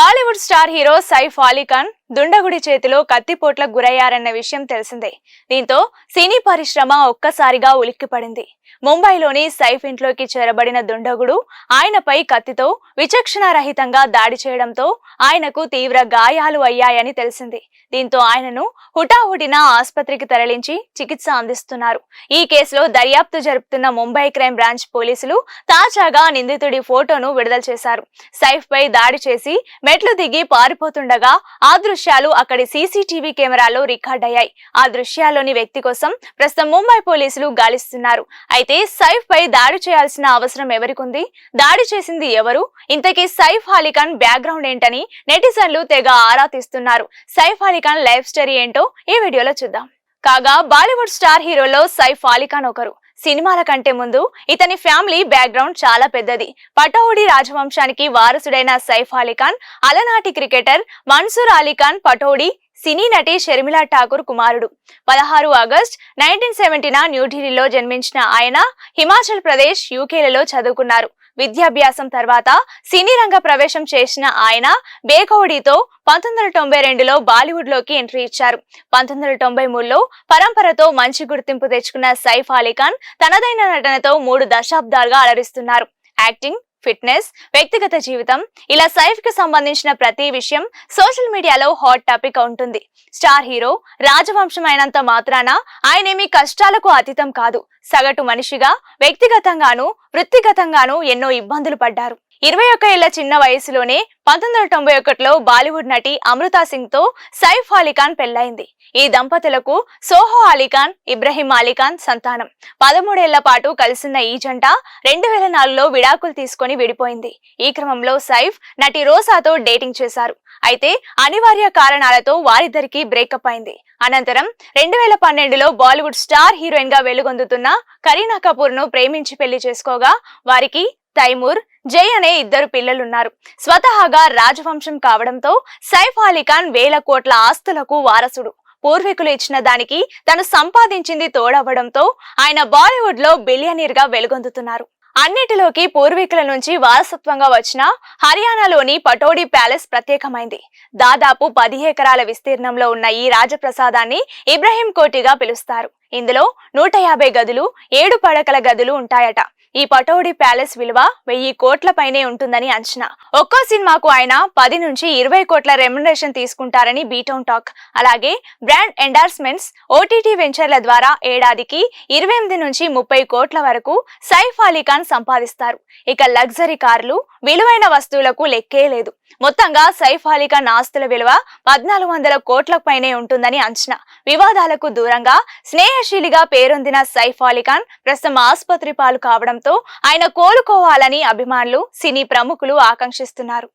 Bollywood star hero Saif Ali Khan దుండగుడి చేతిలో కత్తిపోట్ల గురయ్యారన్న విషయం తెలిసిందే. దీంతో సినీ పరిశ్రమ ఒక్కసారిగా ఉలిక్కిపడింది. ముంబైలోని సైఫ్ ఇంట్లోకి చేరబడిన దుండగుడు ఆయనపై కత్తితో విచక్షణ రహితంగా దాడి చేయడంతో ఆయనకు తీవ్ర గాయాలు అయ్యాయని తెలిసింది. దీంతో ఆయనను హుటాహుటిన ఆసుపత్రికి తరలించి చికిత్స అందిస్తున్నారు. ఈ కేసులో దర్యాప్తు జరుపుతున్న ముంబై క్రైమ్ బ్రాంచ్ పోలీసులు తాజాగా నిందితుడి ఫోటోను విడుదల చేశారు. సైఫ్ పై దాడి చేసి మెట్లు దిగి పారిపోతుండగా ఆ దృశ్యాలు అక్కడి సీసీటీవీ కెమెరాలో రికార్డ్ అయ్యాయి. ఆ దృశ్యాల్లోని వ్యక్తి కోసం ప్రస్తుతం ముంబై పోలీసులు గాలిస్తున్నారు. అయితే సైఫ్ పై దాడి చేయాల్సిన అవసరం ఎవరికుంది? దాడి చేసింది ఎవరు? ఇంతకీ సైఫ్ అలీఖాన్ బ్యాక్గ్రౌండ్ ఏంటని నెటిజన్లు తెగ ఆరా తీస్తున్నారు. సైఫ్ అలీఖాన్ లైఫ్ స్టోరీ ఏంటో ఈ వీడియోలో చూద్దాం. కాగా బాలీవుడ్ స్టార్ హీరోలో సైఫ్ అలీఖాన్ ఒకరు. సినిమాల కంటే ముందు ఇతని ఫ్యామిలీ బ్యాక్గ్రౌండ్ చాలా పెద్దది. పటౌడి రాజవంశానికి వారసుడైన సైఫ్ అలీఖాన్ అలనాటి క్రికెటర్ మన్సూర్ అలీఖాన్ పటౌడి సినీ నటి షర్మిలా ఠాకూర్ కుమారుడు. పదహారు ఆగస్ట్ నైన్టీన్ సెవెంటీన న్యూఢిల్లీలో జన్మించిన ఆయన హిమాచల్ ప్రదేశ్ యూకేలలో చదువుకున్నారు. విద్యాభ్యాసం తర్వాత సినీ రంగ ప్రవేశం చేసిన ఆయన బేకౌడితో పంతొమ్మిది వందల తొంభై రెండులో బాలీవుడ్లోకి ఎంట్రీ ఇచ్చారు. పంతొమ్మిది వందల తొంభై మూడులో పరంపరతో మంచి గుర్తింపు తెచ్చుకున్న సైఫ్ అలీఖాన్ తనదైన నటనతో మూడు దశాబ్దాలుగా అలరిస్తున్నారు. యాక్టింగ్ ఫిట్నెస్ వ్యక్తిగత జీవితం ఇలా సైఫ్కి సంబంధించిన ప్రతి విషయం సోషల్ మీడియాలో హాట్ టాపిక్ ఉంటుంది. స్టార్ హీరో రాజవంశం అయినంత మాత్రాన ఆయనేమి కష్టాలకు అతీతం కాదు. సగటు మనిషిగా వ్యక్తిగతంగాను వృత్తిగతంగాను ఎన్నో ఇబ్బందులు పడ్డారు. ఇరవై ఒక్క ఏళ్ళ చిన్న వయసులోనే పంతొమ్మిది వందల తొంభై ఒకటిలో బాలీవుడ్ నటి అమృతా సింగ్తో సైఫ్ అలీఖాన్ పెళ్ళైంది ఈ దంపతులకు సోహో అలీఖాన్ ఇబ్రహీం అలీఖాన్ సంతానం. పదమూడేళ్ళ పాటు కలిసిన ఈ జంట రెండు వేల నాలుగులో విడాకులు తీసుకుని విడిపోయింది. ఈ క్రమంలో సైఫ్ నటి రోసాతో డేటింగ్ చేశారు. అయితే అనివార్య కారణాలతో వారిద్దరికీ బ్రేకప్ అయింది. అనంతరం రెండు వేల పన్నెండులో బాలీవుడ్ స్టార్ హీరోయిన్గా వెలుగొందుతున్న కరీనా కపూర్ను ప్రేమించి పెళ్ళి చేసుకోగా వారికి తైమూర్ జై అనే ఇద్దరు పిల్లలున్నారు. స్వతహాగా రాజవంశం కావడంతో సైఫ్ అలీఖాన్ వేల కోట్ల ఆస్తులకు వారసుడు. పూర్వీకులు ఇచ్చిన దానికి తను సంపాదించింది తోడవడంతో ఆయన బాలీవుడ్లో బిలియనీర్గా వెలుగొందుతున్నారు. అన్నిటిలోకి పూర్వీకుల నుంచి వారసత్వంగా వచ్చిన హర్యానాలోని పటోడి ప్యాలెస్ ప్రత్యేకమైంది. దాదాపు పది ఎకరాల విస్తీర్ణంలో ఉన్న ఈ రాజప్రసాదాన్ని ఇబ్రహీం కోటిగా పిలుస్తారు. ఇందులో నూట యాభై గదులు ఏడు పడకల గదులు ఉంటాయట. ఈ పటౌడి ప్యాలెస్ విలువ వెయ్యి కోట్ల పైనే ఉంటుందని అంచనా. ఒక్కో సినిమాకు ఆయన పది నుంచి ఇరవై కోట్ల రెమ్యునరేషన్ తీసుకుంటారని బీటౌన్ టాక్. అలాగే బ్రాండ్ ఎండార్స్మెంట్స్ ఓటీటీ వెంచర్ల ద్వారా ఏడాదికి ఇరవై ఎనిమిది నుంచి ముప్పై కోట్ల వరకు సైఫ్ అలీఖాన్ సంపాదిస్తారు. ఇక లగ్జరీ కార్లు విలువైన వస్తువులకు లెక్కే లేదు. మొత్తంగా సైఫ్ అలీఖాన్ ఆస్తుల విలువ పద్నాలుగు వందల కోట్ల పైనే ఉంటుందని అంచనా. వివాదాలకు దూరంగా స్నేహశీలిగా పేరొందిన సైఫ్ అలీఖాన్ ప్రస్తుతం ఆసుపత్రి పాలు కావడంతో ఆయన కోలుకోవాలని అభిమానులు సినీ ప్రముఖులు ఆకాంక్షిస్తున్నారు.